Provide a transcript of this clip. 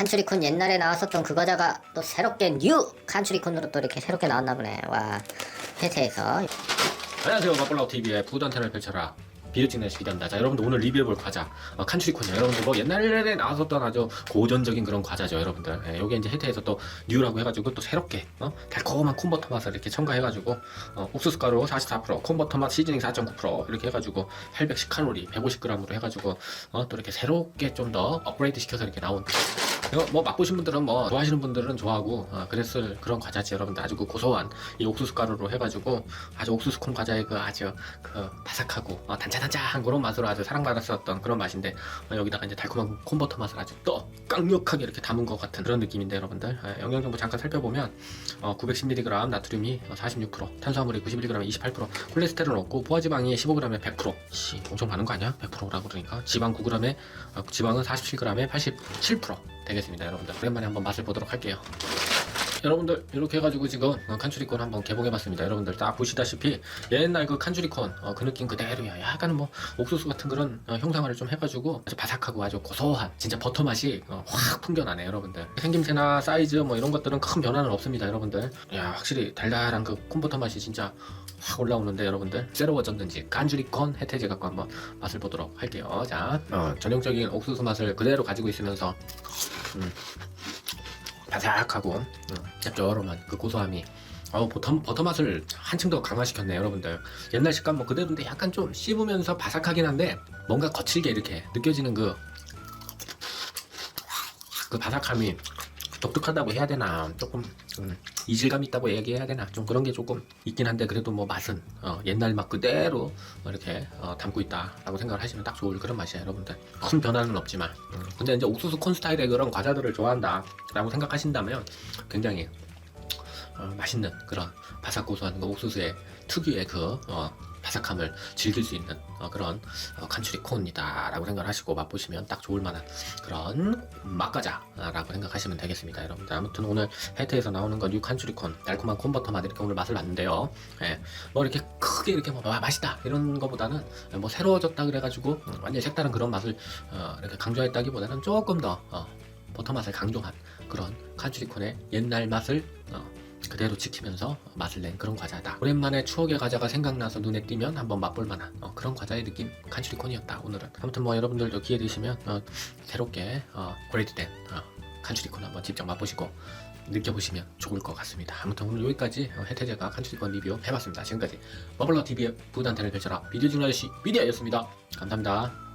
칸츄리콘 옛날에 나왔었던 그 과자가 또 새롭게 뉴 칸츄리콘으로 또 이렇게 새롭게 나왔나 보네. 와, 혜태에서. 안녕하세요. 마블라우 TV의 부단테를 펼쳐라. 비료 찍는 시비단다 자 여러분들 오늘 리뷰해볼 과자. 어, 칸츄리콘이요. 여러분들 뭐 옛날에 나왔었던 아주 고전적인 그런 과자죠 여러분들. 예, 요게 이제 혜태에서 또 뉴라고 해가지고 또 새롭게 어? 달콤한 콘버터 맛을 이렇게 첨가해가지고 어, 옥수수 가루 44% 콘버터 맛 시즈닝 4.9% 이렇게 해가지고 810칼로리 150g으로 해가지고 어, 또 이렇게 새롭게 좀 더 업그레이드 시켜서 이렇게 나온 이거 뭐 맛보신 분들은 뭐 좋아하시는 분들은 좋아하고 어, 그랬을 그런 과자지 여러분들 아주 그 고소한 이 옥수수 가루로 해가지고 아주 옥수수 콘 과자의 그 아주 그 바삭하고 어, 단짠단짠한 그런 맛으로 아주 사랑받았었던 그런 맛인데 어, 여기다가 이제 달콤한 콘버터 맛을 아주 또 강력하게 이렇게 담은 것 같은 그런 느낌인데 여러분들. 예, 영양 정보 잠깐 살펴보면 어, 910mg 나트륨이 46% 탄수화물이 91g에 28% 콜레스테롤 없고 포화지방이 15g에 100% 씨, 엄청 많은 거 아니야? 100%라고 그러니까. 지방 9g에 어, 지방은 47g에 87% 되겠습니다 여러분들. 오랜만에 한번 맛을 보도록 할게요 여러분들 이렇게 해가지고 지금 어, 칸츄리콘 한번 개봉해봤습니다. 여러분들 딱 보시다시피 옛날 그 칸츄리콘 어, 그 느낌 그대로야. 약간 뭐 옥수수 같은 그런 어, 형상화를 좀 해가지고 아주 바삭하고 아주 고소한 진짜 버터 맛이 어, 확 풍겨나네 여러분들. 생김새나 사이즈 뭐 이런 것들은 큰 변화는 없습니다 여러분들. 야 확실히 달달한 그 콘버터 맛이 진짜 확 올라오는데 여러분들. 새로워졌는지 깐주리콘 혜태제 갖고 한번 맛을 보도록 할게요. 자 어, 전형적인 옥수수 맛을 그대로 가지고 있으면서 음, 바삭하고 음, 짭조름한 그 고소함이 어, 버터, 버터 맛을 한층 더 강화시켰네 여러분들. 옛날 식감 뭐 그대로인데 약간 좀 씹으면서 바삭하긴 한데 뭔가 거칠게 이렇게 느껴지는 그, 그 바삭함이 독특하다고 해야 되나 조금 음, 이질감 있다고 얘기해야 되나 좀 그런 게 조금 있긴 한데 그래도 뭐 맛은 어, 옛날 맛 그대로 어, 이렇게 어, 담고 있다라고 생각을 하시면 딱 좋을 그런 맛이야 여러분들. 큰 변화는 없지만. 음, 근데 이제 옥수수 콘 스타일의 그런 과자들을 좋아한다라고 생각하신다면 굉장히 어, 맛있는 그런 바삭고소한 그 옥수수의 특유의 그 어, 바삭함을 즐길 수 있는 어, 그런 어, 칸츄리 콘이다라고 생각을 하시고 맛보시면 딱 좋을 만한 그런 맛과자라고 생각하시면 되겠습니다 여러분들. 아무튼 오늘 혜태에서 나오는 건뉴 칸츄리 콘 달콤한 콘버터 맛 이렇게 오늘 맛을 봤는데요. 예, 뭐 이렇게 크게 이렇게 뭐 와, 맛있다 이런 거보다는 뭐 새로워졌다 그래가지고 음, 완전히 색다른 그런 맛을 어, 이렇게 강조했다기보다는 조금 더 어, 버터 맛을 강조한 그런 칸츄리콘의 옛날 맛을 어, 그대로 지키면서 맛을 낸 그런 과자다. 오랜만에 추억의 과자가 생각나서 눈에 띄면 한번 맛볼 만한 어, 그런 과자의 느낌 칸츄리콘이었다. 오늘은 아무튼 뭐 여러분들도 기회 되시면 어, 새롭게 어, 그레이드된 어, 칸츄리콘 한번 직접 맛보시고 느껴보시면 좋을 것 같습니다. 아무튼 오늘 여기까지 어, 혜태제가 칸츄리콘 리뷰 해봤습니다. 지금까지 버블러 TV의 부단테를 펼쳐라 비디오 중아저씨 비디오였습니다. 감사합니다.